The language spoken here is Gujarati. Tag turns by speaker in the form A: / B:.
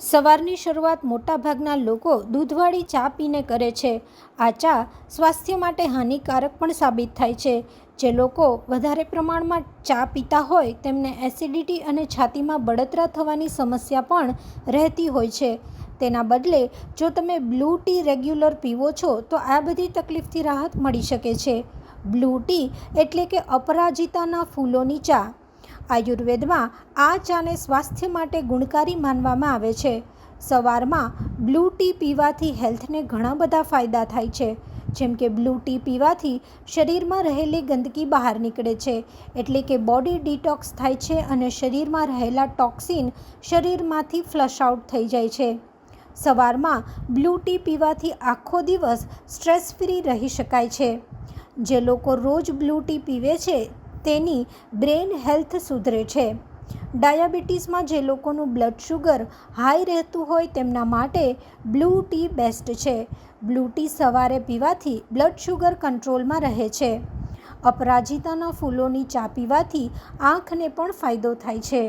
A: સવારની શરૂઆત મોટાભાગના લોકો દૂધવાળી ચા પીને કરે છે. આ ચા સ્વાસ્થ્ય માટે હાનિકારક પણ સાબિત થાય છે. જે લોકો વધારે પ્રમાણમાં ચા પીતા હોય તેમને એસિડિટી અને છાતીમાં બળતરા થવાની સમસ્યા પણ રહેતી હોય છે. તેના બદલે, જો તમે બ્લુ ટી રેગ્યુલર પીવો છો, તો આ બધી તકલીફથી રાહત મળી શકે છે. બ્લુ ટી એટલે કે અપરાજિતાના ફૂલોની ચા. આયુર્વેદમાં આ ચાને સ્વાસ્થ્ય માટે ગુણકારી માનવામાં આવે છે. સવારમાં બ્લુ ટી પીવાથી હેલ્થને ઘણા બધા ફાયદા થાય છે. જેમ કે બ્લુ ટી પીવાથી શરીરમાં રહેલી ગંદકી બહાર નીકળે છે, એટલે કે બોડી ડિટોક્સ થાય છે અને શરીરમાં રહેલા ટોક્સિન શરીરમાંથી ફ્લશ આઉટ થઈ જાય છે. સવારમાં બ્લુ ટી પીવાથી આખો દિવસ સ્ટ્રેસ ફ્રી રહી શકાય છે. જે લોકો રોજ બ્લુ ટી પીવે છે તેની બ્રેન હેલ્થ સુધરે છે. ડાયાબિટીસમાં જે લોકોનું બ્લડ શુગર હાઈ રહેતું હોય તેમના માટે બ્લુ ટી બેસ્ટ છે. બ્લુ ટી સવારે પીવાથી બ્લડ શુગર કંટ્રોલમાં રહે છે. અપરાજિતાના ફૂલોની ચા પીવાથી આંખને પણ ફાયદો થાય છે.